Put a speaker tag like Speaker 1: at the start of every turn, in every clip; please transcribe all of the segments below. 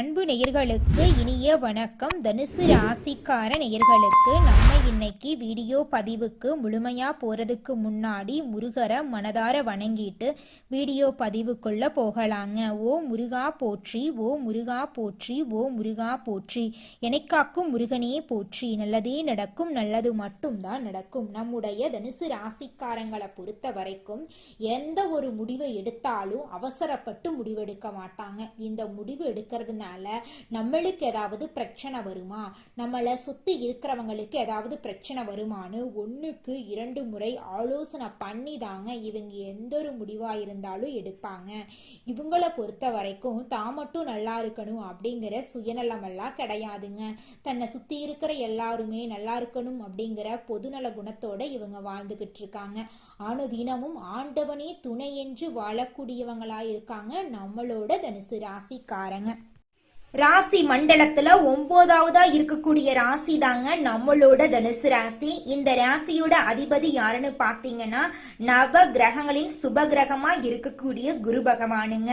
Speaker 1: அன்பு நேயர்களுக்கு இனிய வணக்கம். தனுசு ராசிக்கார நேயர்களுக்கு நம்ம இன்னைக்கு வீடியோ பதிவுக்கு முழுமையா போறதுக்கு முன்னாடி முருகரை மனதார வணங்கிட்டு வீடியோ பதிவுக்குள்ள போகலாங்க. ஓ முருகா போற்றி ஓ முருகா போற்றி ஓ முருகா போற்றி. எனக்காக்கும் முருகனே போற்றி. நல்லதே நடக்கும் நல்லது மட்டும்தான் நடக்கும். நம்முடைய தனுசு ராசிக்காரங்களை பொறுத்த வரைக்கும் எந்த ஒரு முடிவை எடுத்தாலும் அவசரப்பட்டு முடிவெடுக்க மாட்டாங்க. இந்த முடிவு எடுக்கிறதுனால நம்மளுக்கு ஏதாவது பிரச்சனை வருமா? நம்மளை சுத்தி இருக்கிறவங்களுக்கு ஏதாவது பிரச்சனை வருமான்னு ஒன்றுக்கு இரண்டு முறை ஆலோசனை பண்ணி தாங்க இவங்க எந்த ஒரு முடிவாக இருந்தாலும் எடுப்பாங்க. இவங்களை பொறுத்த வரைக்கும் தான் மட்டும் நல்லா இருக்கணும் அப்படிங்கிற சுயநலமெல்லாம் கிடையாதுங்க. தன்னை சுத்தி இருக்கிற எல்லாருமே நல்லா இருக்கணும் அப்படிங்கிற பொதுநல குணத்தோட இவங்க வாழ்ந்துகிட்டு இருக்காங்க. அனுதினமும் ஆண்டவனே துணை என்று வாழக்கூடியவங்களா இருக்காங்க நம்மளோட தனுசு ராசிக்காரங்க. ராசி மண்டலத்துல ஒன்பதாவதா இருக்கக்கூடிய ராசி தாங்க நம்மளோட தனுசு ராசி. இந்த ராசியோட அதிபதி யாருன்னு பாத்தீங்கன்னா நவ கிரகங்களின் சுப கிரகமா இருக்கக்கூடிய குரு பகவானுங்க.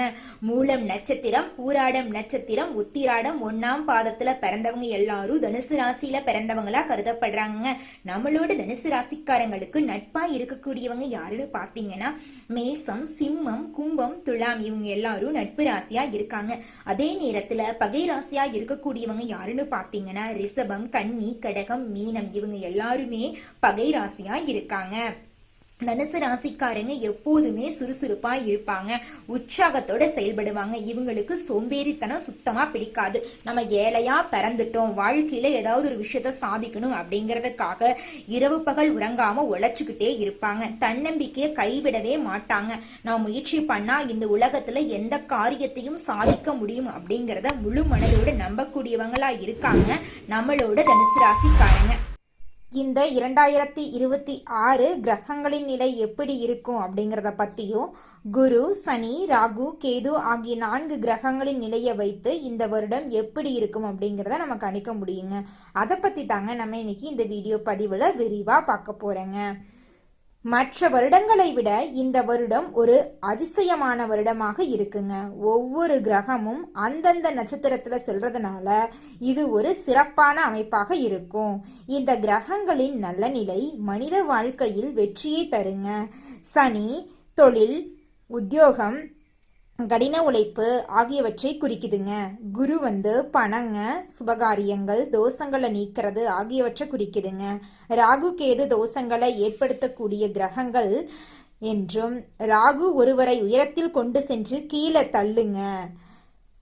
Speaker 1: மூலம் நட்சத்திரம் பூராடம் நட்சத்திரம் உத்திராடம் ஒன்னாம் பாதத்துல பிறந்தவங்க எல்லாரும் தனுசு ராசியில பிறந்தவங்களா கருதப்படுறாங்க நம்மளோட தனுசு ராசிக்காரங்களுக்கு நட்பா இருக்கக்கூடியவங்க யாருன்னு பாத்தீங்கன்னா மேசம் சிம்மம் கும்பம் துலாம் இவங்க எல்லாரும் நட்பு ராசியா இருக்காங்க. அதே நேரத்துல பகை ராசியா இருக்கக்கூடியவங்க யாருன்னு பாத்தீங்கன்னா ரிஷபம் கன்னி கடகம் மீனம் இவங்க எல்லாருமே பகை ராசியா இருக்காங்க. தனுசு ராசிக்காரங்க எப்போதுமே சுறுசுறுப்பா இருப்பாங்க. உற்சாகத்தோட செயல்படுவாங்க. இவங்களுக்கு சோம்பேறித்தனம் சுத்தமா பிடிக்காது. நம்ம ஏழையா பிறந்துட்டோம். வாழ்க்கையில ஏதாவது ஒரு விஷயத்த சாதிக்கணும் அப்படிங்கறதுக்காக இரவு பகல் உறங்காம உழைச்சுக்கிட்டே இருப்பாங்க. தன்னம்பிக்கையை கைவிடவே மாட்டாங்க. நான் முயற்சி பண்ணா இந்த உலகத்துல எந்த காரியத்தையும் சாதிக்க முடியும் அப்படிங்கறத முழு மனதோட நம்பக்கூடியவங்களா இருக்காங்க. நம்மளோட தனுசு ராசிக்காரங்க. இந்த இரண்டாயிரத்தி இருபத்தி ஆறு கிரகங்களின் நிலை எப்படி இருக்கும் அப்படிங்கிறத பற்றியும் குரு சனி ராகு கேது ஆகிய நான்கு கிரகங்களின் நிலையை வைத்து இந்த வருடம் எப்படி இருக்கும் அப்படிங்கிறத நம்ம கணிக்க முடியுங்க. அதை பற்றி தாங்க நம்ம இன்னைக்கு இந்த வீடியோ பதிவில் விரிவாக பார்க்க போகிறேங்க மற்ற வருடங்களை விட இந்த வருடம் ஒரு அதிசயமான வருடமாக இருக்குங்க. ஒவ்வொரு கிரகமும் அந்தந்த நட்சத்திரத்தில் செல்றதுனால இது ஒரு சிறப்பான அமைப்பாக இருக்கும். இந்த கிரகங்களின் நல்ல நிலை மனித வாழ்க்கையில் வெற்றியை தருங்க. சனி தொழில் உத்தியோகம் கடின உழைப்பு ஆகியவற்றை குறிக்குதுங்க. குரு வந்து பணங்க சுபகாரியங்கள் தோஷங்களை நீக்கிறது ஆகியவற்றை குறிக்குதுங்க. ராகு கேது தோஷங்களை ஏற்படுத்தக்கூடிய கிரகங்கள் என்றும் ராகு ஒருவரை உயரத்தில் கொண்டு சென்று கீழே தள்ளுங்க.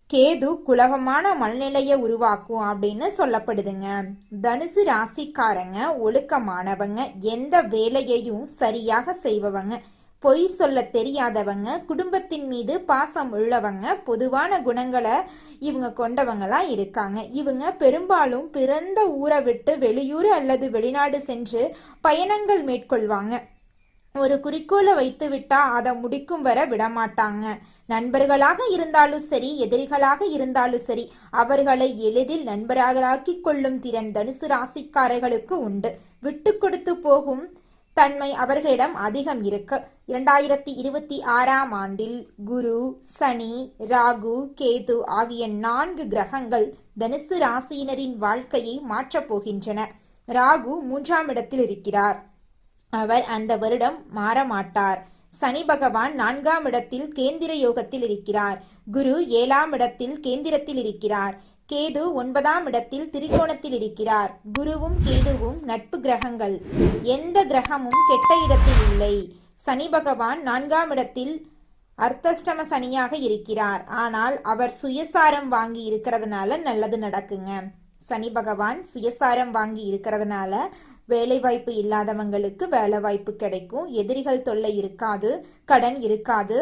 Speaker 1: கேது குலபமான மனநிலையை உருவாக்கும் அப்படின்னு சொல்லப்படுதுங்க. தனுசு ராசிக்காரங்க ஒழுக்கமானவங்க எந்த வேலையையும் சரியாக செய்பவங்க. பொய் சொல்ல தெரியாதவங்க குடும்பத்தின் மீது பாசம் உள்ளவங்க பொதுவான குணங்களை இவங்க கொண்டவங்களாக இருக்காங்க. இவங்க பெரும்பாலும் பிறந்த ஊரை விட்டு வெளியூர் அல்லது வெளிநாடு சென்று பயணங்கள் மேற்கொள்வாங்க. ஒரு குறிக்கோளை வைத்து விட்டா அதை முடிக்கும் வர விடமாட்டாங்க. நண்பர்களாக இருந்தாலும் சரி எதிரிகளாக இருந்தாலும் சரி அவர்களை எளிதில் நண்பர்களாக்கி கொள்ளும் திறன் தனுசு ராசிக்காரர்களுக்கு உண்டு. விட்டு கொடுத்து போகும் தன்மை அவர்களிடம் அதிகம் இருக்கு. இரண்டாயிரத்தி இருபத்தி ஆறாம் ஆண்டில் குரு சனி ராகு கேது ஆகிய நான்கு கிரகங்கள் தனுசு ராசியினரின் வாழ்க்கையை மாற்றப் போகின்றன. ராகு மூன்றாம் இடத்தில் இருக்கிறார். அவர் அந்த வருடம் மாற மாட்டார் சனி பகவான் நான்காம் இடத்தில் கேந்திர யோகத்தில் இருக்கிறார். குரு ஏழாம் இடத்தில் கேந்திரத்தில் இருக்கிறார். கேது ஒன்பதாம் இடத்தில் திரிகோணத்தில் இருக்கிறார். குருவும் கேதுவும் நட்பு கிரகங்கள். எந்த கிரகமும் கெட்ட இடத்தில் இல்லை. சனி பகவான் நான்காம் இடத்தில் அர்த்தஷ்டம சனியாக இருக்கிறார். ஆனால் அவர் சுயசாரம் வாங்கி இருக்கிறதுனால நல்லது நடக்குங்க. சனி பகவான் சுயசாரம் வாங்கி இருக்கிறதுனால வேலை வாய்ப்பு இல்லாதவங்களுக்கு வேலை வாய்ப்பு கிடைக்கும். எதிரிகள் தொல்லை இருக்காது கடன் இருக்காது.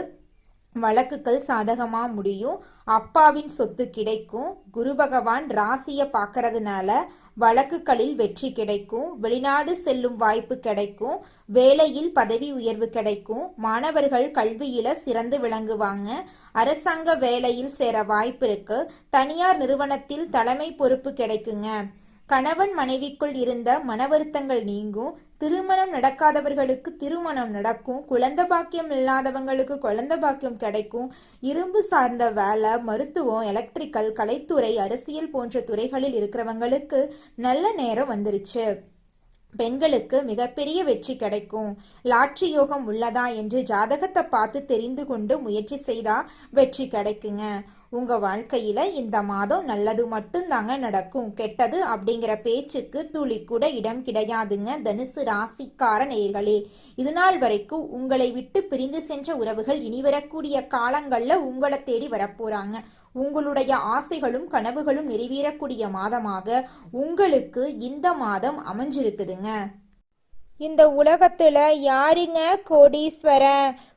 Speaker 1: வழக்குகள் சாதகமா முடியும். அப்பாவின் சொத்து கிடைக்கும். குரு பகவான் ராசிய பார்க்கறதுனால வழக்குகளில் வெற்றி கிடைக்கும். வெளிநாடு செல்லும் வாய்ப்பு கிடைக்கும். வேலையில் பதவி உயர்வு கிடைக்கும். மாணவர்கள் கல்வியில சிறந்து விளங்குவாங்க. அரசாங்க வேலையில் சேர வாய்ப்பு இருக்கு. தனியார் நிறுவனத்தில் தலைமை பொறுப்பு கிடைக்குங்க. கணவன் மனைவிக்குள் இருந்த மன வருத்தங்கள் நீங்கும். திருமணம் நடக்காதவர்களுக்கு திருமணம் நடக்கும் குழந்த பாக்கியம் இல்லாதவங்களுக்கு குழந்த பாக்கியம் கிடைக்கும் இரும்பு சார்ந்த வேலை மருத்துவம் எலக்ட்ரிக்கல் கலைத்துறை அரசியல் போன்ற துறைகளில் இருக்கிறவங்களுக்கு நல்ல நேரம் வந்துருச்சு. பெண்களுக்கு மிகப்பெரிய வெற்றி கிடைக்கும். லாட்ரி யோகம் உள்ளதா என்று ஜாதகத்தை பார்த்து தெரிந்து கொண்டு முயற்சி செய்தா வெற்றி கிடைக்குங்க. உங்க வாழ்க்கையில இந்த மாதம் நல்லது மட்டும்தாங்க நடக்கும். கெட்டது அப்படிங்கிற பேச்சுக்கு துளி கூட இடம் கிடையாதுங்க. தனுசு ராசிக்கார நேர்களே இதுநாள் வரைக்கும் உங்களை விட்டு பிரிந்து சென்ற உறவுகள் இனி வரக்கூடிய காலங்கள்ல உங்களை தேடி வரப்போறாங்க. உங்களுடைய ஆசைகளும் கனவுகளும் நிறைவேறக்கூடிய மாதமாக உங்களுக்கு இந்த மாதம் அமைஞ்சிருக்குதுங்க. இந்த உலகத்துல யாருங்க கோடீஸ்வரன்?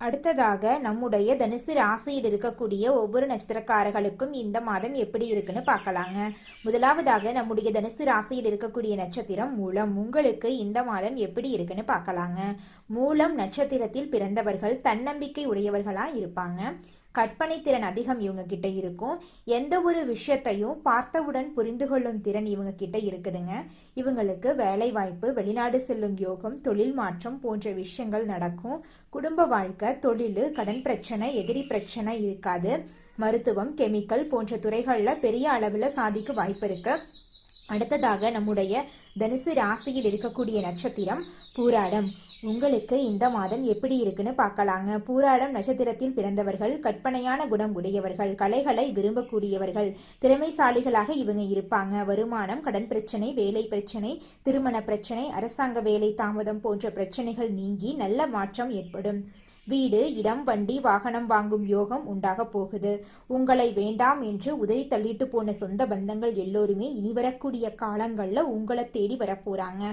Speaker 1: அடுத்ததாக நம்முடைய தனுசு ராசியில் இருக்கக்கூடிய ஒவ்வொரு நட்சத்திரக்காரர்களுக்கும் இந்த மாதம் எப்படி இருக்குன்னு பார்க்கலாங்க. முதலாவதாக நம்முடைய தனுசு ராசியில் இருக்கக்கூடிய நட்சத்திரம் மூலம் உங்களுக்கு இந்த மாதம் எப்படி இருக்குன்னு பார்க்கலாங்க. மூலம் நட்சத்திரத்தில் பிறந்தவர்கள் தன்னம்பிக்கை உடையவர்களா இருப்பாங்க. கற்பனை திறன் அதிகம் இவங்க கிட்ட இருக்கும். எந்த ஒரு விஷயத்தையும் பார்த்தவுடன் புரிந்து கொள்ளும் திறன் இவங்க கிட்ட இருக்குதுங்க. இவங்களுக்கு வேலை வாய்ப்பு வெளிநாடு செல்லும் யோகம் தொழில் மாற்றம் போன்ற விஷயங்கள் நடக்கும். குடும்ப வாழ்க்கை தொழில் கடன் பிரச்சனை எதிரி பிரச்சனை இருக்காது. மருத்துவம் கெமிக்கல் போன்ற துறைகளில் பெரிய அளவில் சாதிக்க வாய்ப்பு இருக்கு. அடுத்ததாக நம்முடைய தனுசு ராசியில் இருக்கக்கூடிய நட்சத்திரம் பூராடம். உங்களுக்கு இந்த மாதம் எப்படி இருக்குன்னு பார்க்கலாங்க. பூராடம் நட்சத்திரத்தில் பிறந்தவர்கள் கற்பனையான குணம் உடையவர்கள் கலைகளை விரும்பக்கூடியவர்கள் திறமைசாலிகளாக இவங்க இருப்பாங்க. வருமானம் கடன் பிரச்சனை வேலை பிரச்சனை திருமண பிரச்சனை அரசாங்க வேலை தாமதம் போன்ற பிரச்சனைகள் நீங்கி நல்ல மாற்றம் ஏற்படும். வீடு இடம் வண்டி வாகனம் வாங்கும் யோகம் உண்டாக போகுது. உங்களை வேண்டாம் என்று உதறி தள்ளிட்டு போன சொந்த பந்தங்கள் எல்லோருமே இனி வரக்கூடிய காலங்களில் உங்களை தேடி வரப்போறாங்க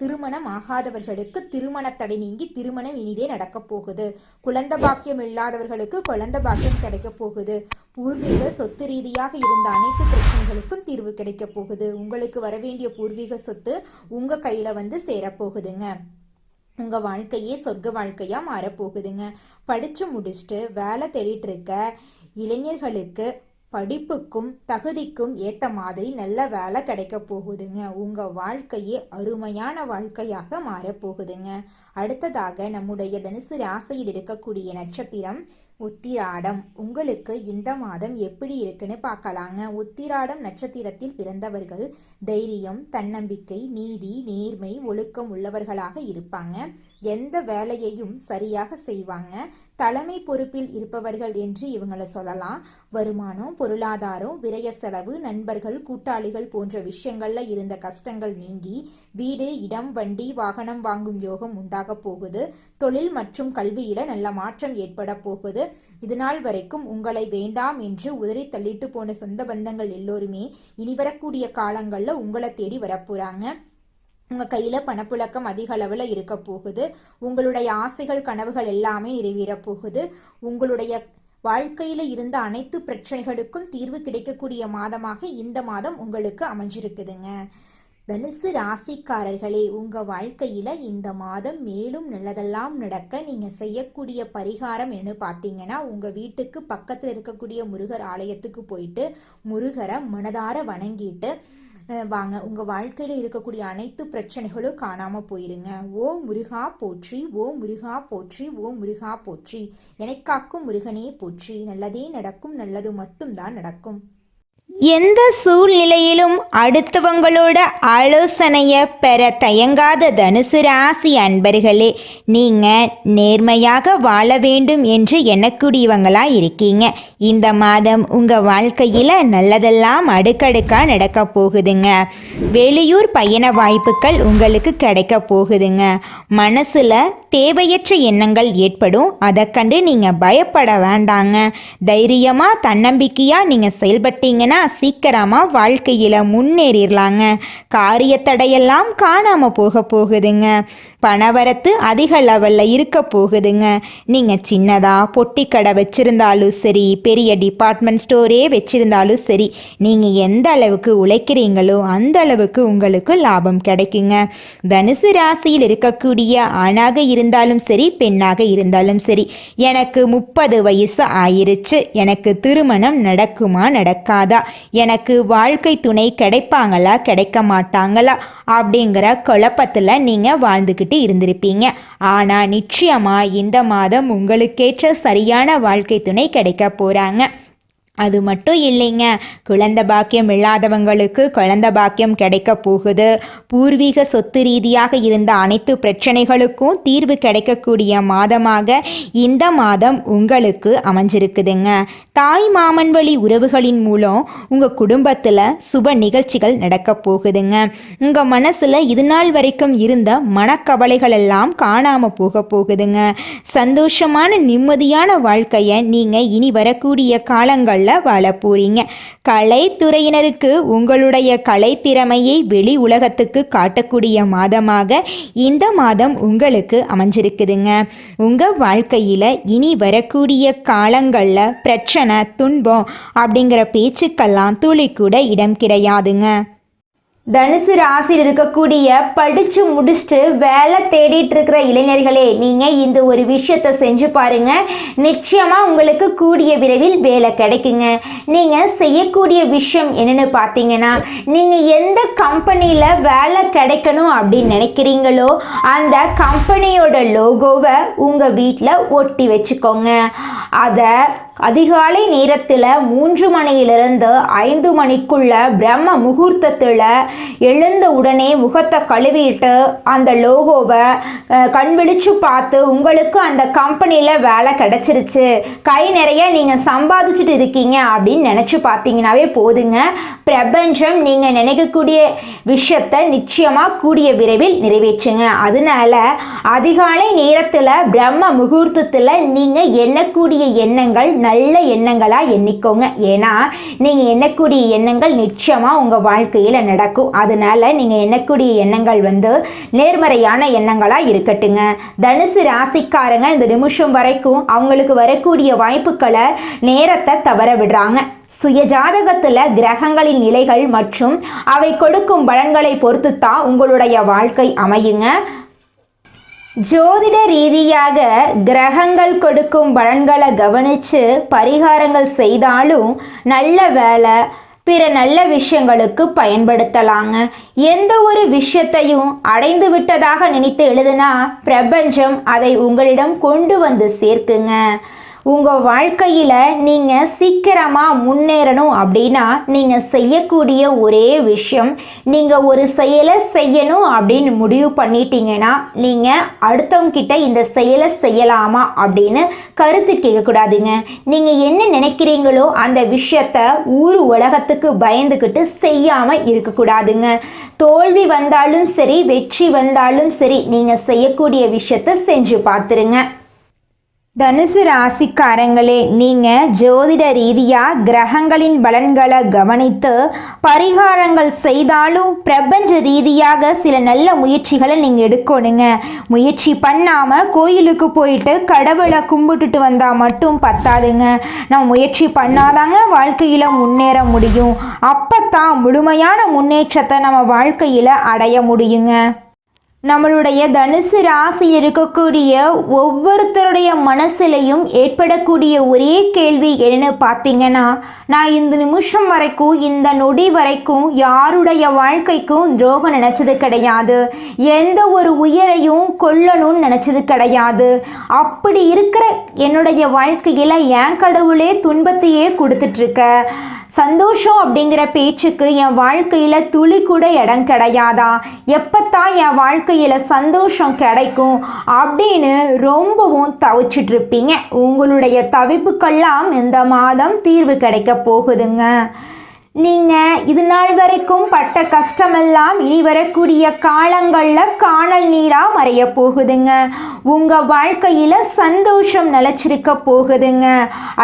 Speaker 1: திருமணம் ஆகாதவர்களுக்கு திருமண தடை நீங்கி திருமணம் இனிதே நடக்கப் போகுது. குழந்த பாக்கியம் இல்லாதவர்களுக்கு குழந்த பாக்கியம் கிடைக்கப் போகுது. பூர்வீக சொத்து ரீதியாக இருந்த அனைத்து பிரச்சனைகளுக்கும் தீர்வு கிடைக்கப் போகுது. உங்களுக்கு வர வேண்டிய பூர்வீக சொத்து உங்க கையில வந்து சேரப்போகுதுங்க உங்கள் வாழ்க்கையே சொர்க்க வாழ்க்கையாக மாறப்போகுதுங்க படித்து முடிச்சுட்டு வேலை தேடிட்டு இருக்க இளைஞர்களுக்கு படிப்புக்கும் தகுதிக்கும் ஏற்ற மாதிரி நல்ல வேலை கிடைக்க போகுதுங்க. உங்கள் வாழ்க்கையே அருமையான வாழ்க்கையாக மாறப்போகுதுங்க அடுத்ததாக நம்முடைய தனுசு ராசியில் இருக்கக்கூடிய நட்சத்திரம் உத்திராடம். உங்களுக்கு இந்த மாதம் எப்படி இருக்குன்னு பார்க்கலாங்க. உத்திராடம் நட்சத்திரத்தில் பிறந்தவர்கள் தைரியம் தன்னம்பிக்கை நீதி நேர்மை ஒழுக்கம் உள்ளவர்களாக இருப்பாங்க. எந்த வேலையையும் சரியாக செய்வாங்க. தலைமை பொறுப்பில் இருப்பவர்கள் என்று இவங்களை சொல்லலாம். வருமானம் பொருளாதாரம் விரய செலவு நண்பர்கள் கூட்டாளிகள் போன்ற விஷயங்கள்ல இருந்த கஷ்டங்கள் நீங்கி வீடு இடம் வண்டி வாகனம் வாங்கும் யோகம் உண்டாக போகுது. தொழில் மற்றும் கல்வியில நல்ல மாற்றம் ஏற்பட போகுது. இதுநாள் வரைக்கும் உங்களை வேண்டாம் என்று உதறி தள்ளிட்டு போன சொந்த பந்தங்கள் எல்லோருமே இனி வரக்கூடிய காலங்கள்ல உங்களை தேடி வரப்போறாங்க உங்கள் கையில் பணப்புழக்கம் அதிக அளவில் இருக்க போகுது. உங்களுடைய ஆசைகள் கனவுகள் எல்லாமே நிறைவேற போகுது. உங்களுடைய வாழ்க்கையில் இருந்த அனைத்து பிரச்சனைகளுக்கும் தீர்வு கிடைக்கக்கூடிய மாதமாக இந்த மாதம் உங்களுக்கு அமைஞ்சிருக்குதுங்க. தனுசு ராசிக்காரர்களே உங்கள் வாழ்க்கையில் இந்த மாதம் மேலும் நல்லதெல்லாம் நடக்க நீங்கள் செய்யக்கூடிய பரிகாரம் என்ன பார்த்தீங்கன்னா உங்கள் வீட்டுக்கு பக்கத்தில் இருக்கக்கூடிய முருகர் ஆலயத்துக்கு போயிட்டு முருகரை மனதார வணங்கிட்டு வாங்க. உங்க வாழ்க்கையில இருக்கக்கூடிய அனைத்து பிரச்சனைகளும் காணாம போயிருங்க. ஓ முருகா போற்றி ஓ முருகா போற்றி ஓ முருகா போற்றி. எனக்காக்கும் முருகனே போற்றி. நல்லதே நடக்கும் நல்லது மட்டும்தான் நடக்கும். எந்த சூழ்நிலையிலும் அடுத்தவங்களோட ஆலோசனையை பெற தயங்காத தனுசு ராசி அன்பர்களே நீங்கள் நேர்மையாக வாழ வேண்டும் என்று எண்ணக்கூடியவங்களா இருக்கீங்க. இந்த மாதம் உங்கள் வாழ்க்கையில் நல்லதெல்லாம் அடுக்கடுக்காக நடக்க போகுதுங்க. வெளியூர் பயண வாய்ப்புகள் உங்களுக்கு கிடைக்க போகுதுங்க. மனசில் தேவையற்ற எண்ணங்கள் ஏற்படும். அதை கண்டு நீங்கள் பயப்பட வேண்டாங்க. தைரியமாக தன்னம்பிக்கையாக நீங்கள் செயல்பட்டீங்கன்னா சீக்கிரமாக வாழ்க்கையில் முன்னேறிடலாங்க காரிய தடையெல்லாம் காணாமல் போக போகுதுங்க. பணவரத்து அதிக லெவலில் இருக்க போகுதுங்க. நீங்கள் சின்னதாக பொட்டி கடை வச்சுருந்தாலும் சரி பெரிய டிபார்ட்மெண்ட் ஸ்டோரே வச்சுருந்தாலும் சரி நீங்கள் எந்த அளவுக்கு உழைக்கிறீங்களோ அந்த அளவுக்கு உங்களுக்கு லாபம் கிடைக்குங்க. தனுசு ராசியில் இருக்கக்கூடிய ஆணாக இருந்தாலும் சரி பெண்ணாக இருந்தாலும் சரி எனக்கு முப்பது வயசு ஆயிருச்சு. எனக்கு திருமணம் நடக்குமா நடக்காதா? எனக்கு வாழ்க்கை துணை கிடைப்பாங்களா கிடைக்க மாட்டாங்களா அப்படிங்கிற குழப்பத்தில் நீங்கள் வாழ்ந்துக்கிட்டு இருந்திருப்பீங்க. ஆனால் நிச்சயமாக இந்த மாதம் உங்களுக்கேற்ற சரியான வாழ்க்கை துணை கிடைக்க போகிறாங்க அது மட்டும் இல்லைங்க. குழந்த பாக்கியம் இல்லாதவங்களுக்கு குழந்த பாக்கியம் கிடைக்க போகுது. பூர்வீக சொத்து ரீதியாக இருந்த அனைத்து பிரச்சனைகளுக்கும் தீர்வு கிடைக்கக்கூடிய மாதமாக இந்த மாதம் உங்களுக்கு அமைஞ்சிருக்குதுங்க. தாய் மாமன் வழி உறவுகளின் மூலம் உங்கள் குடும்பத்தில் சுப நிகழ்ச்சிகள் நடக்க போகுதுங்க. உங்கள் மனசில் இது நாள் வரைக்கும் இருந்த மனக்கவலைகள் எல்லாம் காணாமல் போக போகுதுங்க. சந்தோஷமான நிம்மதியான வாழ்க்கையை நீங்கள் இனி வரக்கூடிய காலங்களில் வாழ போறீங்க கலைத்துறையினருக்கு உங்களுடைய கலைத்திறமையை வெளி உலகத்துக்கு காட்டக்கூடிய மாதமாக இந்த மாதம் உங்களுக்கு அமைஞ்சிருக்குதுங்க. உங்கள் வாழ்க்கையில் இனி வரக்கூடிய காலங்களில் பிரச்சனை துன்பம் அப்படிங்கிற பேச்சுக்கெல்லாம் துளி கூட இடம் கிடையாதுங்க. தனுசு ராசியில் இருக்கக்கூடிய படித்து முடிச்சுட்டு வேலை தேடிட்டு இருக்கிற இளைஞர்களே நீங்கள் இந்த ஒரு விஷயத்தை செஞ்சு பாருங்க. நிச்சயமாக உங்களுக்கு கூடிய விரைவில் வேலை கிடைக்குங்க. நீங்கள் செய்யக்கூடிய விஷயம் என்னென்னு பார்த்தீங்கன்னா நீங்கள் எந்த கம்பெனியில் வேலை கிடைக்கணும் அப்படின்னு நினைக்கிறீங்களோ அந்த கம்பெனியோட லோகோவை உங்கள் வீட்டில் ஒட்டி வச்சுக்கோங்க. அதை அதிகாலை நேரத்தில் மூன்று மணியிலிருந்து ஐந்து மணிக்குள்ள பிரம்ம முகூர்த்தத்தில் எழுந்த உடனே முகத்தை கழுவிட்டு அந்த லோகோவை கண் விழிச்சு பார்த்து உங்களுக்கு அந்த கம்பெனியில் வேலை கிடச்சிருச்சு. கை நிறைய நீங்கள் சம்பாதிச்சுட்டு இருக்கீங்க அப்படின்னு நினச்சி பார்த்தீங்கன்னாவே போதுங்க. பிரபஞ்சம் நீங்கள் நினைக்கக்கூடிய விஷயத்தை நிச்சயமாக கூடிய விரைவில் நிறைவேற்றுங்க. அதனால அதிகாலை நேரத்தில் பிரம்ம முகூர்த்தத்தில் நீங்கள் எண்ணக்கூடிய எண்ணங்கள் நல்ல எண்ணங்களாக எண்ணிக்கோங்க. ஏன்னா நீங்கள் எண்ணக்கூடிய எண்ணங்கள் நிச்சயமாக உங்கள் வாழ்க்கையில் நடக்கும். அதனால நீங்கள் எண்ணக்கூடிய எண்ணங்கள் வந்து நேர்மறையான எண்ணங்களாக இருக்கட்டுங்க. தனுசு ராசிக்காரங்க இந்த நிமிஷம் வரைக்கும் அவங்களுக்கு வரக்கூடிய வாய்ப்புகளை நேரத்தை தவற விடுறாங்க. சுயஜாதகத்தில் கிரகங்களின் நிலைகள் மற்றும் அவை கொடுக்கும் பலன்களை பொறுத்து தான் உங்களுடைய வாழ்க்கை அமையுங்க. ஜோதிட ரீதியாக கிரகங்கள் கொடுக்கும் பலன்களை கவனித்து பரிகாரங்கள் செய்தாலும் நல்ல வேலை பிற நல்ல விஷயங்களுக்கு பயன்படுத்தலாங்க. எந்த ஒரு விஷயத்தையும் அடைந்து விட்டதாக நினைத்து எழுதுனா பிரபஞ்சம் அதை உங்களிடம் கொண்டு வந்து சேர்க்குங்க. உங்கள் வாழ்க்கையில் நீங்கள் சீக்கிரமாக முன்னேறணும் அப்படின்னா நீங்கள் செய்யக்கூடிய ஒரே விஷயம் நீங்கள் ஒரு செயலை செய்யணும் அப்படின்னு முடிவு பண்ணிட்டீங்கன்னா நீங்கள் அடுத்தவங்கிட்ட இந்த செயலை செய்யலாமா அப்படின்னு கருத்து கேட்கக்கூடாதுங்க. நீங்கள் என்ன நினைக்கிறீங்களோ அந்த விஷயத்த ஊர் உலகத்துக்கு பயந்துக்கிட்டு செய்யாமல் இருக்கக்கூடாதுங்க. தோல்வி வந்தாலும் சரி வெற்றி வந்தாலும் சரி நீங்கள் செய்யக்கூடிய விஷயத்த செஞ்சு பார்த்துருங்க. தனுசு ராசிக்காரங்களே நீங்கள் ஜோதிட ரீதியாக கிரகங்களின் பலன்களை கவனித்து பரிகாரங்கள் செய்தாலும் பிரபஞ்ச ரீதியாக சில நல்ல முயற்சிகளை நீங்கள் எடுக்கணுங்க. முயற்சி பண்ணாமல் கோயிலுக்கு போயிட்டு கடவுளை கும்பிட்டுட்டு வந்தால் மட்டும் பத்தாதுங்க. நம்ம முயற்சி பண்ணாதாங்க வாழ்க்கையில் முன்னேற முடியும். அப்போ தான் முழுமையான முன்னேற்றத்தை நம்ம வாழ்க்கையில் அடைய முடியுங்க. நம்மளுடைய தனுசு ராசி இருக்கக்கூடிய ஒவ்வொருத்தருடைய மனசுலையும் ஏற்படக்கூடிய ஒரே கேள்வி என்னன்னு பார்த்தீங்கன்னா நான் இந்த நிமிஷம் வரைக்கும் இந்த நொடி வரைக்கும் யாருடைய வாழ்க்கைக்கும் துரோகம் நினச்சது கிடையாது. எந்த ஒரு உயிரையும் கொல்லணும்னு நினச்சது கிடையாது. அப்படி இருக்கிற என்னுடைய வாழ்க்கையில் என் கடவுளே துன்பத்தையே கொடுத்துட்ருக்க
Speaker 2: சந்தோஷம் அப்படிங்கிற பேச்சுக்கு என் வாழ்க்கையில் துளி கூட இடம் கிடையாதா? எப்போத்தான் என் வாழ்க்கையில் சந்தோஷம் கிடைக்கும் அப்படின்னு ரொம்பவும் தவிச்சிட்ருப்பீங்க உங்களுடைய தவிப்புக்கெல்லாம் இந்த மாதம் தீர்வு கிடைக்க போகுதுங்க. நீங்கள் இது நாள் வரைக்கும் பட்ட கஷ்டமெல்லாம் இனி வரக்கூடிய காலங்களில் காணல் நீராக மறைய போகுதுங்க. உங்கள் வாழ்க்கையில் சந்தோஷம் நிலச்சிருக்க போகுதுங்க.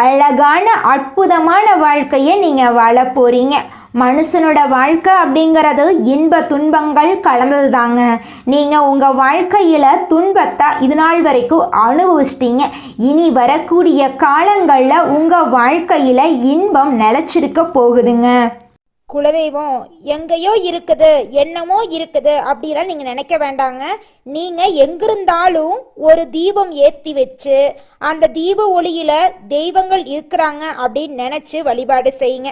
Speaker 2: அழகான அற்புதமான வாழ்க்கையை நீங்கள் வாழ போகிறீங்க மனுஷனோட வாழ்க்கை அப்படிங்கிறது இன்ப துன்பங்கள் கலந்தது தாங்க நீங்கள் உங்கள் வாழ்க்கையில் துன்பத்தை இது நாள் வரைக்கும் அனுபவிச்சிட்டீங்க. இனி வரக்கூடிய காலங்களில் உங்கள் வாழ்க்கையில் இன்பம் நிலச்சிருக்க போகுதுங்க.
Speaker 1: குலதெய்வம் எங்கேயோ இருக்குது என்னமோ இருக்குது அப்படிலாம் நீங்கள் நினைக்க வேண்டாங்க. நீங்கள் எங்கிருந்தாலும் ஒரு தீபம் ஏற்றி வச்சு அந்த தீப ஒளியில் தெய்வங்கள் இருக்கிறாங்க அப்படின்னு நினச்சி வழிபாடு செய்யுங்க.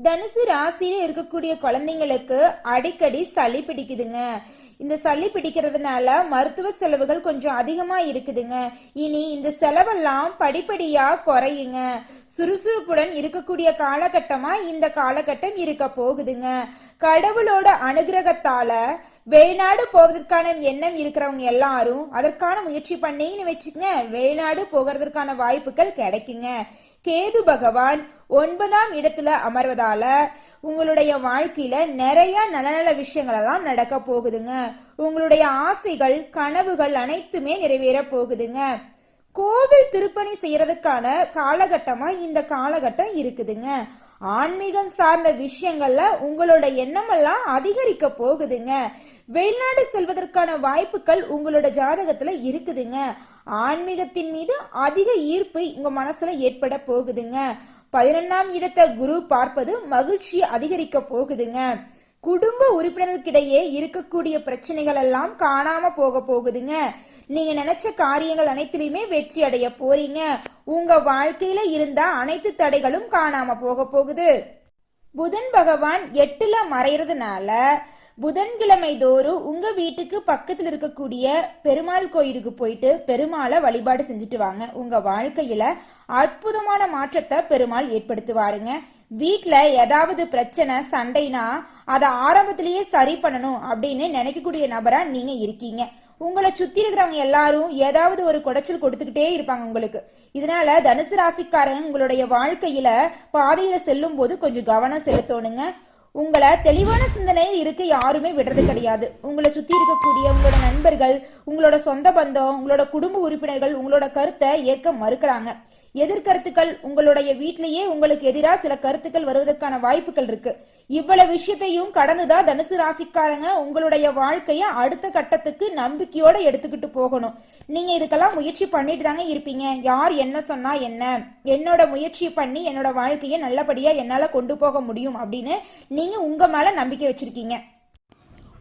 Speaker 1: தனுசு ராசியில இருக்கக்கூடிய குழந்தைங்களுக்கு அடிக்கடி சளி பிடிக்குதுங்க. இந்த சளி பிடிக்கிறதுனால மருத்துவ செலவுகள் கொஞ்சம் அதிகமா இருக்குதுங்க. இனி இந்த செலவெல்லாம் படிப்படியா குறையுங்க. சுறுசுறுப்புடன் இருக்கக்கூடிய காலகட்டமா இந்த காலகட்டம் இருக்க போகுதுங்க. கடவுளோட அனுகிரகத்தால வெளிநாடு போவதற்கான எண்ணம் இருக்கிறவங்க எல்லாரும் அதற்கான முயற்சி பண்ணீங்கன்னு வச்சுக்கங்க. வெளிநாடு போகிறதுக்கான வாய்ப்புகள் கிடைக்குங்க. கேது பகவான் ஒன்பதாம் இடத்துல அமர்வதால உங்களுடைய வாழ்க்கையில நிறைய நல்ல நல்ல விஷயங்கள் எல்லாம் நடக்க போகுதுங்க. உங்களுடைய ஆசைகள் கனவுகள் அனைத்துமே நிறைவேற போகுதுங்க. கோவில் திருப்பணி செய்யறதுக்கான காலகட்டமா இந்த காலகட்டம் இருக்குதுங்க. ஆன்மீகம் சார்ந்த விஷயங்கள்ல உங்களோட எண்ணமெல்லாம் அதிகரிக்க போகுதுங்க. வெளிநாடு செல்வதற்கான வாய்ப்புகள் உங்களோட ஜாதகத்துல இருக்குதுங்க. ஆன்மீகத்தின் மீது அதிக ஈர்ப்பு உங்க மனசுல ஏற்பட போகுதுங்க. பதினொன்னாம் இடத்தை குரு பார்ப்பது மகிழ்ச்சி அதிகரிக்க போகுதுங்க. குடும்ப உறுப்பினர்களுக்கிடையே இருக்கக்கூடிய பிரச்சனைகள் எல்லாம் காணாம போக போகுதுங்க. நீங்க நினைச்ச காரியங்கள் அனைத்திலுமே வெற்றி அடைய போறீங்க. உங்க வாழ்க்கையில இருந்த அனைத்து தடைகளும் காணாம போக போகுது. புதன் பகவான் எட்டுல மறைறதுனால புதன்கிழமை தோறும் உங்க வீட்டுக்கு பக்கத்துல இருக்கக்கூடிய பெருமாள் கோயிலுக்கு போயிட்டு பெருமாளை வழிபாடு செஞ்சுட்டு வாங்க. உங்க வாழ்க்கையில அற்புதமான மாற்றத்தை பெருமாள் ஏற்படுத்துவாருங்க. வீட்டில் ஏதாவது பிரச்சனை சண்டைனா அதை ஆரம்பத்திலேயே சரி பண்ணணும் அப்படின்னு நினைக்கக்கூடிய நபரா நீங்க இருக்கீங்க. உங்களை சுத்தி இருக்கிறவங்க எல்லாரும் ஏதாவது ஒரு குடைச்சல் கொடுத்துக்கிட்டே இருப்பாங்க உங்களுக்கு. இதனால தனுசு ராசிக்காரங்க உங்களுடைய வாழ்க்கையில பாதையில செல்லும் போது கொஞ்சம் கவனம் செலுத்தணுங்க. உங்களை தெளிவான சிந்தனையில் இருக்க யாருமே விடுறது கிடையாது. உங்களை சுத்தி இருக்கக்கூடிய உங்களோட நண்பர்கள் உங்களோட சொந்த பந்தம் உங்களோட குடும்ப உறுப்பினர்கள் உங்களோட கருத்தை ஏற்க மறுக்கிறாங்க. எதிர்கருத்துக்கள் உங்களுடைய வீட்டிலேயே உங்களுக்கு எதிராக சில கருத்துக்கள் வருவதற்கான வாய்ப்புகள் இருக்கு. இவ்வளவு விஷயத்தையும் கடந்துதான் தனுசு ராசிக்காரங்க உங்களுடைய வாழ்க்கைய அடுத்த கட்டத்துக்கு நம்பிக்கையோட எடுத்துக்கிட்டு போகணும். நீங்க இதுக்கெல்லாம் முயற்சி பண்ணிட்டு தாங்க இருப்பீங்க. யார் என்ன சொன்னா என்ன? என்னோட முயற்சி பண்ணி என்னோட வாழ்க்கையை நல்லபடியா என்னால கொண்டு போக முடியும் அப்படின்னு நீங்க உங்க மேல நம்பிக்கை வச்சிருக்கீங்க.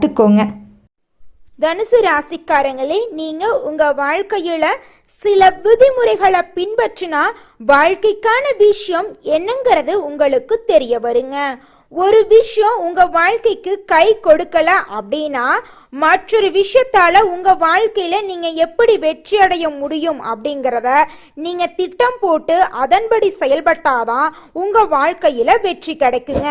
Speaker 2: பார்த்துக்கோங்க.
Speaker 1: தனுசு ராசிக்காரங்களே நீங்க உங்க வாழ்க்கையில சில விதிமுறைகளை பின்பற்றினா வாழ்க்கைக்கான விஷயம் என்னங்கிறது உங்களுக்கு தெரிய வருங்க. ஒரு விஷயம் உங்க வாழ்க்கைக்கு கை கொடுக்கல அப்படின்னா மற்றொரு விஷயத்தால உங்க வாழ்க்கையில நீங்க எப்படி வெற்றி அடைய முடியும் அப்படிங்கிறத நீங்க திட்டம் போட்டு அதன்படி செயல்பட்டாதான் உங்க வாழ்க்கையில வெற்றி கிடைக்குங்க.